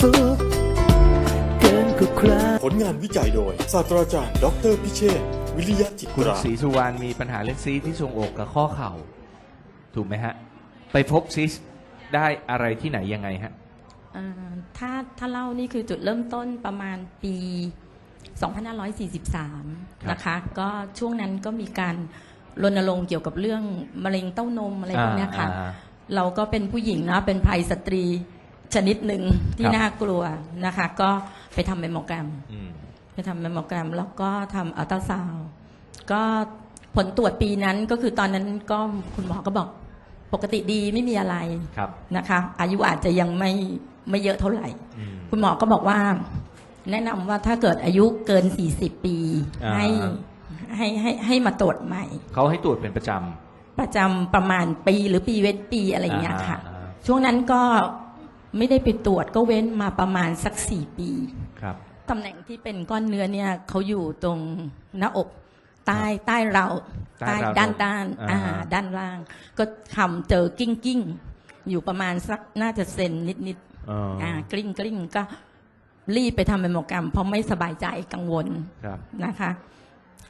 สุขเกินกว่าใครผลงานวิจัยโดย ศาสตราจารย์ดออเตอร์พิเชษฐ์วิริยะจิตคุณรา ศรีสุวรรณมีปัญหาเรื่องซีสที่ทรวงอกกับข้อเข่า ถูกไหมฮะ ไปพบซีสได้อะไรที่ไหนยังไงฮะเอ่อถ้าถ้าเล่านี่คือจุดเริ่มต้นประมาณปี 2543 นะคะ ก็ช่วงนั้นก็มีการรณรงค์เกี่ยวกับเรื่องมะเร็งเต้านมอะไรพวกเนี้ยค่ะ อ่าเราก็เป็นผู้หญิงนะเป็นภัยสตรี ชนิดหนึ่งที่ครับ น่ากลัวนะคะ ก็ไปทำเมมโมแกรม อืม ไปทำเมมโมแกรมแล้วก็ทำอัลตราซาวด์ก็ผลตรวจปีนั้นก็คือตอนนั้นก็คุณหมอก็บอกปกติดีไม่มีอะไรครับ นะคะ อายุอาจจะยังไม่ไม่เยอะเท่าไหร่ อืม คุณหมอก็บอกว่า แนะนำว่าถ้าเกิดอายุเกิน 40 ปี อ่า ให้ให้ให้ให้มาตรวจใหม่ เขาให้ตรวจเป็นประจประจำประมาณปีหรือปีเว้นปีอะไรอย่างเงี้ยค่ะ อ่าอ่าช่วงนั้นก็ ไม่ได้ไปตรวจก็เว้นมาประมาณสักสี่ปีำครับตำแหน่งที่เป็นก้อนเนื้อเนี่ยเขาอยู่ตรงหน้าอกใต้ใต้เราใต้ใต้ราวนมด้านด้านอ่าอ่าฮะด้านล่าง ก็ทำเจอกิ้งกิ้งอยู่ประมาณสักน่าจะเซนนิดนิดเออๆอ่ากลิ้งกลิ้งก็รีบไปทำเมมโมแกรม เพราะไม่สบายใจกังวลครับนะคะ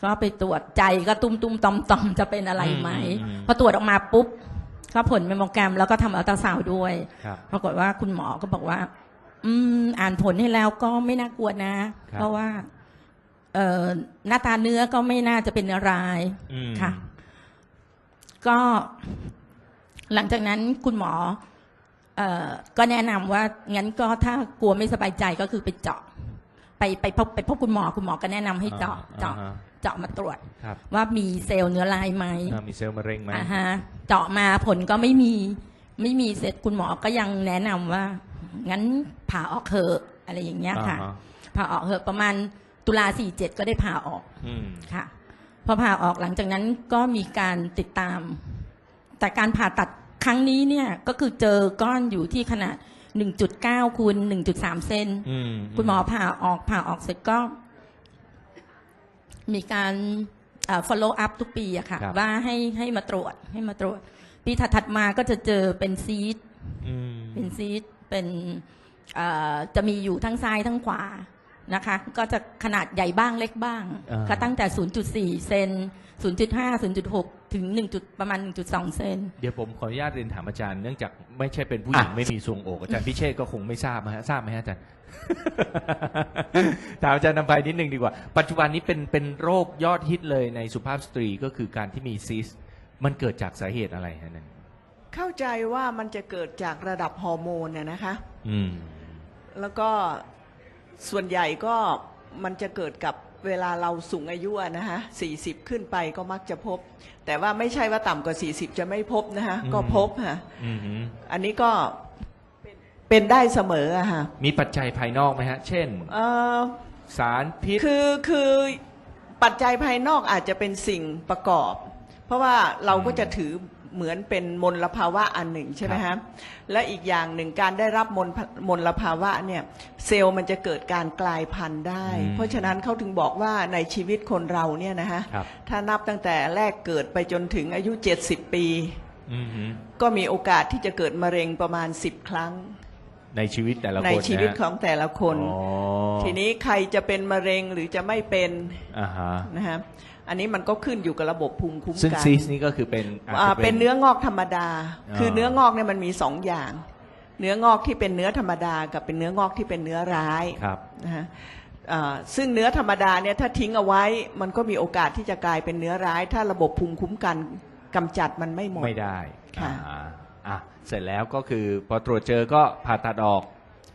ก็ไปตรวจใจก็ตุ้มตุ้มตอมตอมจะเป็นอะไรไหมอืมอืมพอตรวจออกมาปุ๊บ ก็ผลเมมโมแกรมแล้วก็ทำอัลตราซาวด์ด้วยครับ ปรากฏว่าคุณหมอก็บอกว่า อืม อ่านผลให้แล้วก็ไม่น่ากลัวนะ ครับ เพราะว่า เอ่อหน้าตาเนื้อก็ไม่น่าจะเป็นอะไรอืมค่ะ ก็ หลังจากนั้นคุณหมอ เอ่อก็แนะนำว่างั้นก็ถ้ากลัวไม่สบายใจก็คือไปเจาะ ไปไปพบไปพบคุณหมอคุณหมอก็แนะนำให้เจาะเจาะอ่าฮะเจาะมาตรวจ ครับว่ามีเซลล์เนื้อลายไหมอ่ามีเซลล์มะเร็งไหมอ่าฮะเจาะมาผลก็ไม่มีไม่มีเสร็จคุณหมอก็ยังแนะนำว่า งั้นผ่าออกเถอะอะไรอย่างเงี้ยค่ะ อ่าฮผ่าออกเถอะประมาณตุลาสี่เจ็ดก็ได้ผ่าออกอืมค่ะ พอผ่าออกหลังจากนั้นก็มีการติดตาม แต่การผ่าตัดครั้งนี้เนี่ยก็คือเจอก้อนอยู่ที่ขนาด 1.9คูณ1.3เซนอืมคุณหมอผ่าออกผ่าออกเสร็จก็ มีการเอ่อ follow up ทุกปีอะค่ะ ครับ ว่าให้ให้มาตรวจให้มาตรวจ ปีถัดๆมาก็จะเจอเป็นซีด อืม เป็นซีดเป็นเอ่อจะมีอยู่ทั้งซ้ายทั้งขวานะคะ ก็จะขนาดใหญ่บ้างเล็กบ้าง อ่า ก็ตั้งแต่ 0.4 เซน 0.5 0.6 ถึง 1. จุดประมาณ 1.2 เซน เดี๋ยวผมขออนุญาตเรียนถามอาจารย์เนื่องจากไม่ใช่เป็นผู้หญิงอะ ไม่มีทรวงอกอาจารย์พิเชษก็คงไม่ทราบนะฮะทราบไหมฮะอาจารย์ ถามอาจารย์นำไปนิดนึงดีกว่า ปัจจุบันนี้เป็นเป็นโรคยอดฮิตเลยในสุภาพสตรีก็คือการที่มีซีสต์มันเกิดจากสาเหตุอะไรฮะนั่นเข้าใจว่ามันจะเกิดจากระดับฮอร์โมนน่ะนะคะ อืม แล้วก็ส่วนใหญ่ก็มันจะเกิดกับ เวลาเราสูงอายุอะนะคะ40ขึ้นไปก็มักจะพบ แต่ว่าไม่ใช่ว่าต่ำกว่า40จะไม่พบนะคะอืมก็พบค่ะอืมฮึอันนี้ก็เป็นเป็นได้เสมออะค่ะมีปัจจัยภายนอกไหมฮะ เช่นเอ่อสารพิษ คือคือปัจจัยภายนอกอาจจะเป็นสิ่งประกอบ เพราะว่าเราก็จะถือ เหมือนเป็นมลภาวะอันหนึ่งใช่ไหมครัฮะบและอีกอย่างหนึ่งการได้รับมลมลภาวะเนี่ยเซลล์มันจะเกิดการกลายพันธุ์ได้เพราะฉะนั้นเขาถึงบอกว่าในชีวิตคนเราเนี่ยนะฮะครับ ถ้านับตั้งแต่แรกเกิดไปจนถึงอายุ 70 ปี อืมฮึก็มีโอกาสที่จะเกิดมะเร็งประมาณ 10 ครั้ง ในชีวิตแต่ละคนในชีวิตนะฮะของแต่ละคนอ๋อทีนี้ใครจะเป็นมะเร็งหรือจะไม่เป็นอ่าฮะนะฮะอันนี้มันก็ขึ้นอยู่กับระบบภูมิคุ้มซึ่งกันซีสต์นี่ก็คือเป็นอาจอ่าจะเป็นเนื้องอกธรรมดาอ่าคือเนื้องอกเนี่ยมันมีสองอย่าง เนื้องอกที่เป็นเนื้อธรรมดา กับเป็นเนื้องอกที่เป็นเนื้อร้ายครับนะฮะอ่าซึ่งเนื้อธรรมดาเนี่ยถ้าทิ้งเอาไว้มันก็มีโอกาสที่จะกลายเป็นเนื้อร้าย ถ้าระบบภูมิคุ้มกันกำจัดมันไม่หมดไม่ได้ค่ะ อ่าอะเสร็จแล้วก็คือพอตรวจเจอก็ผ่าตัดออก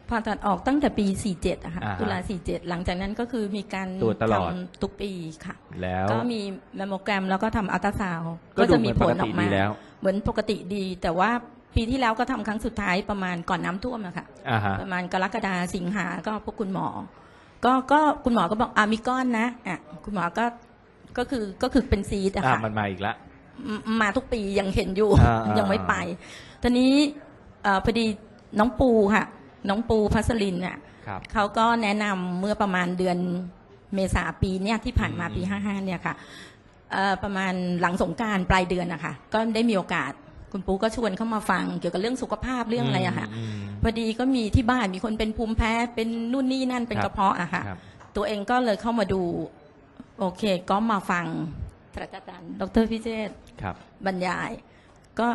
ผ่าตัดออกตั้งแต่ปี 47อะค่ะอ่าฮะตุลา47 หลังจากนั้นก็คือมีการตรวจตลอด ทำทุกปีค่ะ แล้วก็มีแมมโมแกรมแล้วก็ทำอัลตราซาวด์ก็ก็ดูจะเหมืมีอนผปลกอติอกมา ดีแล้วเหมือนปกติดี แต่ว่าปีที่แล้วก็ทำครั้งสุดท้ายประมาณก่อนน้ำท่วมอะค่ะ อ่าฮะ ประมาณกรกฎาสิงหาก็พบคุณหมอ ก็ก็คุณหมอก็บอกอ่ามีก้อนนะอะคุณหมอก็ก็คือก็คือเป็นซีดอะอ่าค่ะมันมาอีกแล้ว มมาทุกปียังเห็นอยู่อ่าอ่ายังไม่ไปตอนนี้เอ่อพอดีน้องปูค่ะ น้องปูพัสลินเนี่ยครับเขาก็แนะนำเมื่อประมาณเดือนเมษาปีเนี่ยที่ผ่านมาอืมปีห้าห้าเนี่ยค่ะเอ่อประมาณหลังสงกรารปลายเดือนนะคะก็ได้มีโอกาสคุณปูก็ชวนเข้ามาฟังเกี่ยวกับเรื่องสุขภาพเรื่องอะไรอะค่ะอืม พอดีก็มีที่บ้านมีคนเป็นภูมิแพ้เป็นนู่นนี่นั่นเป็นครับกระเพาะอะค่ะ ครับ ตัวเองก็เลยเข้ามาดู โอเค ก็มาฟัง ศาสตราจารย์ ดรพิเชษฐ์ครับบรรยาย ก็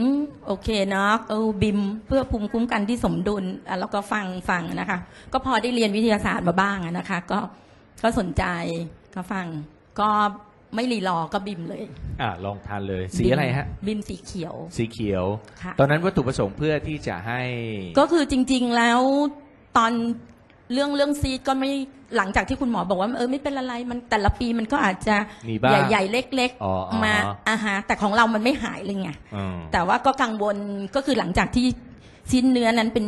อืมโอเคเนาะเออบิมเพื่อภูมิคุ้มกันที่สมดุลอะแล้วก็ฟังฟังนะคะ ก็พอได้เรียนวิทยาศาสตร์มาบ้างอะนะคะ ก็ก็สนใจก็ฟัง ก็ไม่รีรอก็บิมเลยอ่าลองทานเลย สีอะไรฮะ บิมสีเขียว สีเขียว ค่ะ ตอนนั้นวัตถุประสงค์เพื่อที่จะให้ ก็คือจริง ๆแล้วตอน เรื่องเรื่องซีดก็ไม่หลังจากที่คุณหมอบอกว่าเออไม่เป็นอะไรมันแต่ละปีมันก็อาจจะมีบ้างใหญ่ๆเล็ก อ๋ออ๋อ ๆ มาอาฮะแต่ของเรามันไม่หายเลยไงอืม แต่ว่าก็กังวลก็คือหลังจากที่ชิ้นเนื้อนั้นเป็น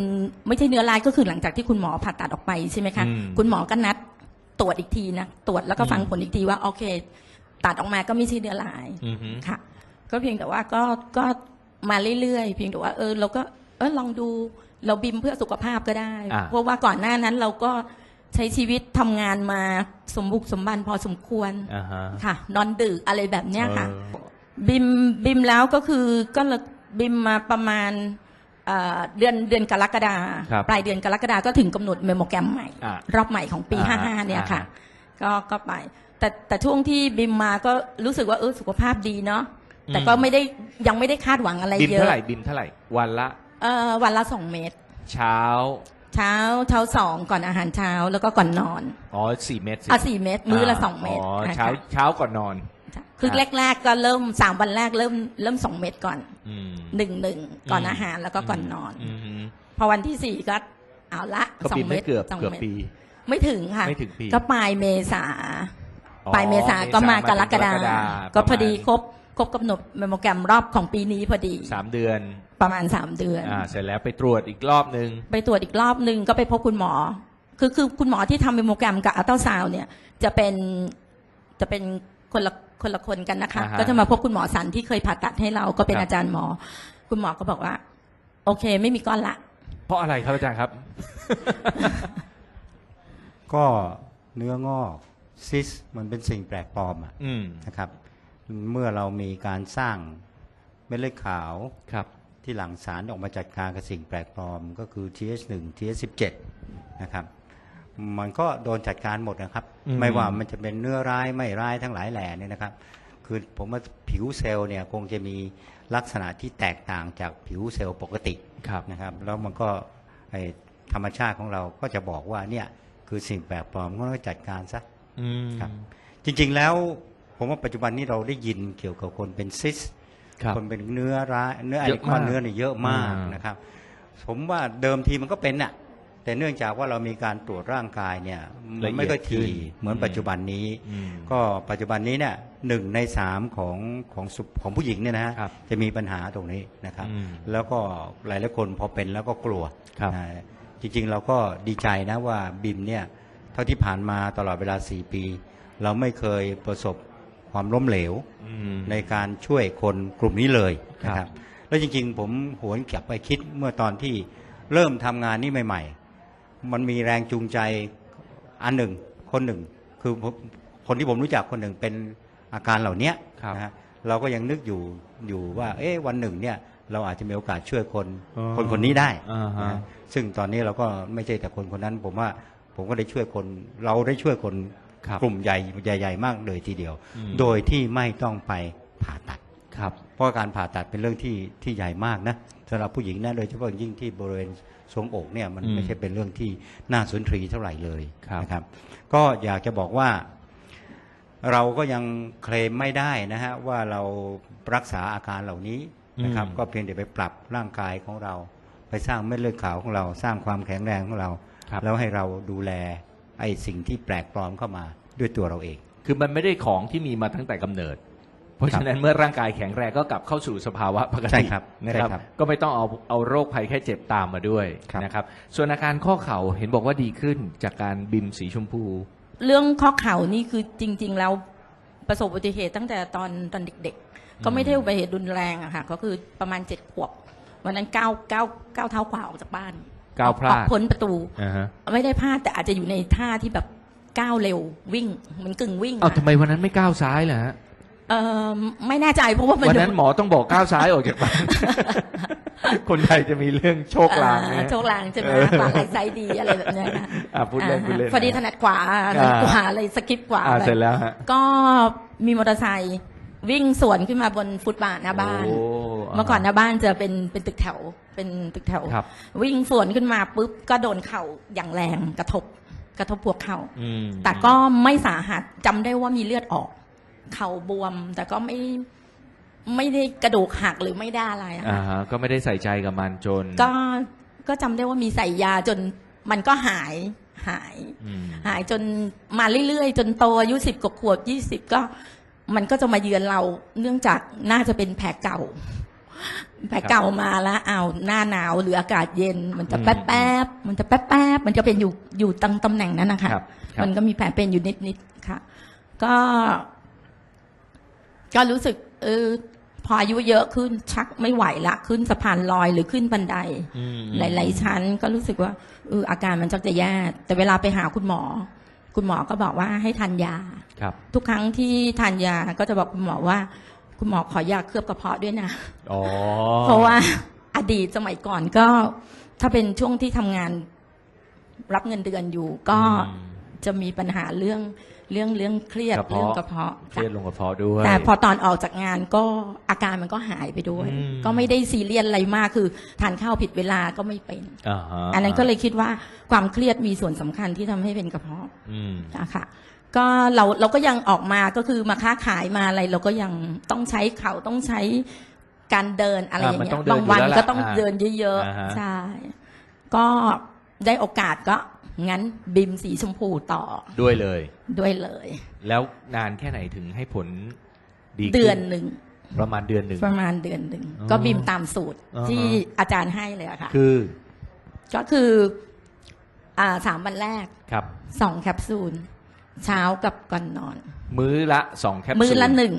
ไม่ใช่เนื้อลายก็คือหลังจากที่คุณหมอผ่าตัดออกไปใช่ไหมคะอืม คุณหมอก็นัดตรวจอีกทีนะตรวจแล้วก็ฟังอืมผลอีกทีว่าโอเค ตัดออกมาก็ไม่ใช่เนื้อลาย อือฮึค่ะก็เพียงแต่ว่าก็ก็มาเรื่อยๆ เพียงแต่ว่าเออเราก็เออลองดู เราบิมเพื่อสุขภาพก็ได้ อ่า เพราะว่าก่อนหน้านั้นเราก็ใช้ชีวิตทำงานมาสมบุกสมบันพอสมควรอ่าฮะค่ะ นอนดึกอะไรแบบเนี้ยค่ะ เออบิมบิมแล้วก็คือก็เลยบิมมาประมาณเอ่อเดือนเดือนกรกฎาครับปลายเดือนกรกฎาก็ถึงกำหนดเมโมแกรมใหม่ อะรอบใหม่ของปี อ่าฮะ55 เนี่ยค่ะ อ่าฮก็ก็ไป แต่แต่ช่วงที่บิมมาก็รู้สึกว่าเออสุขภาพดีเนาะแต่ก็อืมไม่ได้ยังไม่ได้คาดหวังอะไรบิมเยอะ เท่าไหร่บิมเท่าไหร่ วันละ เอ่อวันละสองเม็ดเช้า เช้าเช้าสองก่อนอาหารเช้าแล้วก็ก่อนนอนอ๋อสี่เม็ดสิอะสี่เม็ดมื้อละสองเม็ดอ๋อนะคะเช้าเช้าก่อนนอน คือครับแรก ๆ ก็เริ่มสามวันแรกเริ่มเริ่มสองเม็ดก่อนอืม หนึ่งหนึ่งก่อนอืมอาหารแล้วก็ก่อนนอน อืมฮึพอวันที่สี่ก็เอาละก็สอบิงมเม็ได้ดเกือบสองเกือบม็ดปี ไม่ถึงค่ะ ไม่ถึงปีก็ปลายเมษาอ๋อปลายเมษาก็มากรกฎาเมษาก็พอดีประมาณครบ ครบกำหนดเมโมแกรมรอบของปีนี้พอดีสามเดือนประมาณสามเดือน อ่าเสร็จแล้วไปตรวจอีกรอบนึงไปตรวจอีกรอบหนึ่งก็ไปพบคุณหมอ คือคือคุณหมอที่ทำเมโมแกรมกับอัลตราซาวน์เนี่ย จะเป็นจะเป็นคนละคนละคนกันนะคะ อ่าฮะก็จะมาพบคุณหมอสันที่เคยผ่าตัดให้เราก็เป็นครับ อาจารย์หมอ คุณหมอก็บอกว่า โอเค ไม่มีก้อนละ เพราะอะไรครับอาจารย์ครับ ก็เนื้องอกซิสมันเป็นสิ่งแปลกปลอมอะอืมนะครับ เมื่อเรามีการสร้างเม็ดเลือดขาวครับ ที่หลั่งสารออกมาจัดการกับสิ่งแปลกปลอม ก็คือ TH1 TH17 นะครับ มันก็โดนจัดการหมดนะครับ อืม ไม่ว่ามันจะเป็นเนื้อร้ายไม่ร้ายทั้งหลายแหล่เนี่ยนะครับ คือผมว่าผิวเซลล์เนี่ยคงจะมีลักษณะที่แตกต่างจากผิวเซลล์ปกติ ครับ นะครับแล้วมันก็ไอธรรมชาติของเราก็จะบอกว่าเนี่ยคือสิ่งแปลกปลอมก็ต้องจัดการซะ อืม ครับ จริงๆแล้ว ผมว่าปัจจุบันนี้เราได้ยินเกี่ยวกับคนเป็นซิสครับคนเป็นเนื้อร้ายเนื้อไอเยอะก้อนมากเนื้อเนี่ยเยอะมากอ่าน นะครับ ผมว่าเดิมทีมันก็เป็นน่ะ แต่เนื่องจากว่าเรามีการตรวจร่างกายเนี่ยมันไม่ค่อยทีเหมือนปัจจุบันนี้ อืมก็ปัจจุบันนี้เนี่ยหนึ่งในสามของของสุของผู้หญิงเนี่ยนะฮะครับจะมีปัญหาตรงนี้นะครับ อืมแล้วก็หลายหลายๆคนพอเป็นแล้วก็กลัวครับ อ่าจริงๆเราก็ดีใจนะว่าบิมเนี่ยเท่าที่ผ่านมาตลอดเวลา 4 ปี เราไม่เคยประสบ ความล้มเหลวอืมในการช่วยคนกลุ่มนี้เลยครับนะครับ แล้วจริง ๆ ผมหวนกลับไปคิดเมื่อตอนที่เริ่มทำงานนี้ใหม่ ๆ มันมีแรงจูงใจอันหนึ่งคนหนึ่ง คือผมคนที่ผมรู้จักคนหนึ่งเป็นอาการเหล่านี้ครับนะฮะเราก็ยังนึกอยู่อยู่ว่า เอ๊ะวันหนึ่งเนี่ยเราอาจจะมีโอกาสช่วยคนอ๋อคนคนนี้ได้อ่าฮะนะฮะซึ่งตอนนี้เราก็ไม่ใช่แต่คนคนนั้น ผมว่าผมก็ได้ช่วยคน เราได้ช่วยคนครับ กลุ่มใหญ่ใหญ่ๆมากเลยทีเดียวอืมโดยที่ไม่ต้องไปผ่าตัดครับเพราะการผ่าตัดเป็นเรื่องที่ที่ใหญ่มากนะสำหรับผู้หญิงนะโดยเฉพาะอย่างยิ่งที่บริเวณทรวงอกเนี่ยมันอืมไม่ใช่เป็นเรื่องที่น่าสนทรีเท่าไหร่เลยครับนะครับ ก็อยากจะบอกว่า เราก็ยังเคลมไม่ได้นะฮะว่าเรารักษาอาการเหล่านี้นะครับ ก็เพียงแต่ไปปรับร่างกายของเรา ไปสร้างเม็ดเลือดขาวของเรา สร้างความแข็งแรงของเราครับแล้วให้เราดูแล ไอ้สิ่งที่แปลกปลอมเข้ามาด้วยตัวเราเอง คือมันไม่ได้ของที่มีมาตั้งแต่กำเนิด เพราะฉะนั้นเมื่อร่างกายแข็งแรงก็กลับเข้าสู่สภาวะปกใช่ติครับนะครับใช่ครับก็ไม่ต้องเอาเอาโรคภัยแค่เจ็บตามมาด้วยครับ นะครับ ส่วนอาการข้อเข่าเห็นบอกว่าดีขึ้นจากการบิมสีชมพู เรื่องข้อเข่านี่คือจริง ๆ แล้วประสบอุบัติเหตุตั้งแต่ตอนตอนเด็ก ๆ ก็ไม่ได้อุบัติเหตุรุนแรงอะค่ะ ก็คือประมาณเจ็ดขวบ วันนั้นก้าวก้าวก้าวเท้าขวาออกจากบ้าน ก้าวพลาดออกพ้นประตู อ่าฮะไม่ได้พลาดแต่อาจจะอยู่ในท่าที่แบบก้าวเร็ววิ่งเหมือนกึ่งวิ่งเอาอะทำไมวันนั้นไม่ก้าวซ้ายล่ะฮะเเออไม่แน่ใจเพราะว่ามันวันนั้นหมอต้องบอกก้าวซ้ายออกจากบ้าน คนไทยจะมีเรื่องโชคลางอ่นะโชคลางใช่ไหมเออขวาไหล่ซ้ายดีอะไรแบบเนี้ยนะอะพูดเล่นพูดเล่นพอดีถนัดขวาถนัดขวาเลยสกิปขวาอ่าไปเสร็จแล้วฮะ ก็มีมอเตอร์ไซค์ วิ่งสวนขึ้นมาบนฟุตบาทหน้าบ้านโอ้เมื่อก่อนหน้าบ้านจะเป็นเป็นตึกแถวเป็นตึกแถว ครับ วิ่งสวนขึ้นมาปุ๊บก็โดนเข่าอย่างแรงกระทบกระทบพวกเข่า อืม แต่ก็ไม่สาหัสจำได้ว่ามีเลือดออก เข่าบวม แต่ก็ไม่ไม่ได้กระดูกหักหรือไม่ได้อะไรอะอ่าค่ะฮะก็ไม่ได้ใส่ใจกับมันจนก็ก็จำได้ว่ามีใส่ยาจนมันก็หายหาย อืม หายจนมาเรื่อยๆ จนโตอายุสิบกว่าขวบยี่สิบก็ มันก็จะมาเยือนเราเนื่องจากน่าจะเป็นแผลเก่า แผลเก่ามาแล้วอ้าวหน้าหนาวหรืออากาศเย็น มันจะอืมแป๊บแป๊บๆมันจะแป๊บแป๊บๆมันจะเป็นอยู่อยู่ตั้งตำแหน่งนั้นนะคะครับครับ มันก็มีแผลเป็นอยู่นิดๆค่ะ ก็ ก็รู้สึกเออพออายุเยอะขึ้นชักไม่ไหวละขึ้นสะพานลอยหรือขึ้นบันได อืม หลาย ๆ ชั้นก็รู้สึกว่าเอออาการมันจักจะแย่แต่เวลาไปหาคุณหมอ คุณหมอก็บอกว่าให้ทานยา ครับ ทุกครั้งที่ทานยาก็จะบอกคุณหมอว่า คุณหมอขอยาเคลือบกระเพาะด้วยนะ อ๋อ เพราะว่าอดีตสมัยก่อนก็ ถ้าเป็นช่วงที่ทำงานรับเงินเดือนอยู่ก็อืม จะมีปัญหาเรื่อง เรื่องเรื่องเครียดกระเพาะ เรื่องกระเพาะเครียดลงกระเพาะด้วย แต่พอตอนออกจากงานก็อาการมันก็หายไปด้วย อืม ก็ไม่ได้ซีเรียสอะไรมากคือทานข้าวผิดเวลาก็ไม่เป็นอ่าฮะอันนั้นก็เลยคิดว่าความเครียดมีส่วนสำคัญที่ทำให้เป็นกระเพาะอืมนะคะก็เราเราก็ยังออกมาก็คือมาค้าขายมาอะไร เราก็ยังต้องใช้เข่าต้องใช้การเดินอะไรอย่างเงี้อ่ามันต้อยงเดินบางวันอยู่แล้วล่ะก็ต้องอ่าเดินเยอะอ่าฮะๆใช่ก็ได้โอกาสก็ งั้นบิมสีชมพูต่อด้วยเลย ด้วยเลย แล้วนานแค่ไหนถึงให้ผลดีขึ้เดือนหนึ่งประมาณเดือนหนึ่งประมาณเดือนหนึ่งอ๋อก็บิมตามสูตรอ่าฮะที่อาจารย์ให้เลยอะค่ะ คือ ก็คือ อ่าสามวันแรกครับสองแคปซูล เช้ากับก่อนนอน มื้อละสองแคปซูลมื้อละหนึ่ง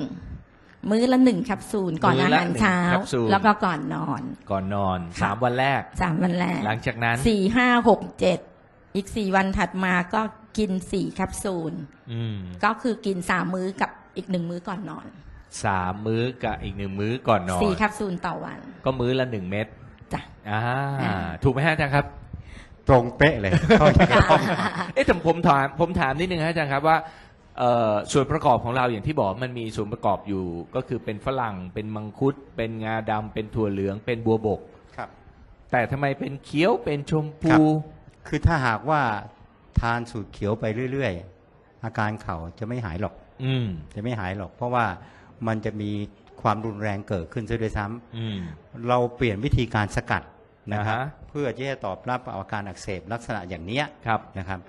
มื้อละหนึ่งแคปซูลก่อนมื้ออาละหารหนึ่งเช้าแคปซูลแล้วก็ก่อนนอน ก่อนนอนค่ะสามวันแรกสามวันแรก หลังจากนั้นสี่ห้าหกเจ็ด อีกสี่วันถัดมาก็กินสี่แคปซูลอืมก็คือกินสามมื้อกับอีกหนึ่งมื้อก่อนนอนสามมื้อกับอีกหนึ่งมื้อก่อนนอนสี่แคปซูลต่อวัน ก็มื้อละหนึ่งเม็ดจ้ะอ่าอ่าถูกไหมฮะอาจารย์ครับ ตรงเป๊ะเลยเข้าใจเอ๊ะแต่ผมถามผมถามนิดนึงฮะอาจารย์ครับว่าเอ่อส่วนประกอบของเราอย่างที่บอกมันมีส่วนประกอบอยู่ก็คือเป็นฝรั่งเป็นมังคุด เป็นงาดำเป็นถั่วเหลืองเป็นบัวบกครับ แต่ทำไมเป็นเขียวเป็นชมครัพูบ คือถ้าหากว่าทานสูตรเขียวไปเรื่อยๆ อาการเข่าจะไม่หายหรอก อืม จะไม่หายหรอก เพราะว่ามันจะมีความรุนแรงเกิดขึ้นซะด้วยซ้ำอืม เราเปลี่ยนวิธีการสกัดนะครับ อ่าฮะ เพื่อที่จะตอบรับอาการอักเสบลักษณะอย่างเนี้ยครับ นะครับ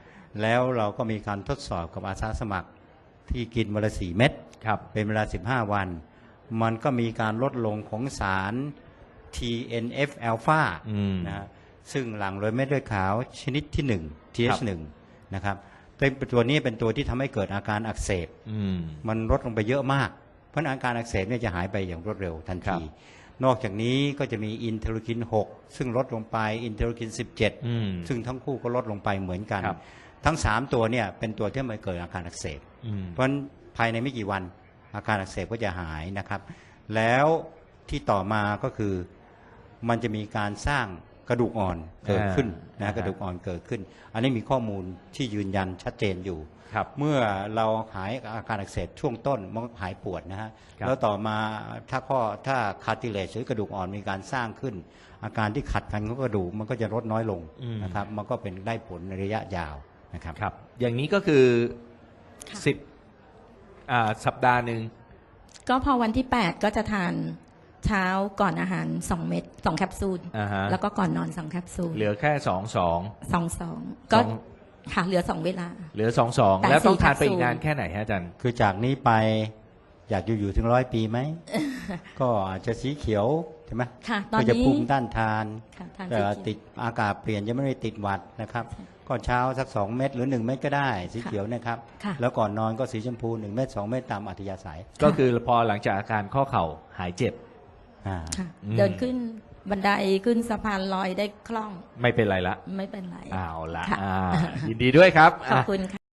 แล้วเราก็มีการทดสอบกับอาสาสมัครที่กินวันละสี่เม็ด ครับ เป็นเวลา 15 วัน มันก็มีการลดลงของสาร TNF อ l p h a อืมนะฮะ ซึ่งหลั่งโดยเม็ดเลือดขาวชนิดที่1 TH1 นะครับเป็นตัวนี้เป็นตัวที่ทำให้เกิดอาการอักเสบอืม มันลดลงไปเยอะมาก เพราะฉะนั้นอาการอักเสบเนี่ยจะหายไปอย่างรวดเร็วทันครัทีบนอกจากนี้ก็จะมีอินเทอร์คิน 6 ซึ่งลดลงไปอินเทอร์คิน17อืมซึ่งทั้งคู่ก็ลดลงไปเหมือนกัน ครับ ทั้ง 3 ตัวเนี่ยเป็นตัวที่ทำให้เกิดอาการอักเสบ อืม เพราะฉะนั้นภายในไม่กี่วันอาการอักเสบก็จะหายนะครับ แล้วที่ต่อมาก็คือมันจะมีการสร้าง กระดูกอ่อนเกิดขึ้นอ่านะกระดูกอ่อนเกิดขึ้น อันนี้มีข้อมูลที่ยืนยันชัดเจนอยู่ครับเมื่อเราหายอาการอักเสบช่วงต้นมันก็หายปวดนะฮะครับแล้วต่อมาถ้าข้อถ้าคาร์ติเลจหรือกระดูกอ่อนมีการสร้างขึ้น อาการที่ขัดกันของกระดูกมันก็จะลดน้อยลงอืมนะครับมันก็เป็นได้ผลในระยะยาวนะครับครับ อย่างนี้ก็คือสิบอ่าสัปดาห์หนึ่งก็พอวันที่แปดก็จะทาน เช้าก่อนอาหารสองเม็ดสองแคปซูลอ่าฮะ แล้วก็ก่อนนอนสองแคปซูลเหลือแค่สองสอง สองสองก็สอง ค่ะเหลือสองเวลา เหลือสองสองแต่แล้วต้องสี่ทานไปแคปซูลอีกนานแค่ไหนฮะอาจารย์ คือจากนี้ไปอยากอยู่อยู่ถึงร้อยปีไหม ก็อาจจะสีเขียวใช่ไหมค่ะตอนก็จะนี้ภูมิต้านทานค่ะทานเอ่สีอเขียว ติดอากาศเปลี่ยนจะไม่ได้ติดหวัดนะครับ ก็เช้าสักสองเม็ดหรือหนึ่งเม็ดก็ได้ สีเขียวนะครับ ค่ะ แล้วก่อนนอนก็สีชมพูหนึ่งเม็ดสองเม็ดตามอัธยาศัย ก็คือพอหลังจากอาการข้อเข่าหายเจ็บ อ่าค่ะอืมเดินขึ้นบันไดขึ้นสะพานลอยได้คล่องไม่เป็นไรละไม่เป็นไร เอาละค่ะ อ่ายินดีด้วยครับขอบอะ คุณค่ะ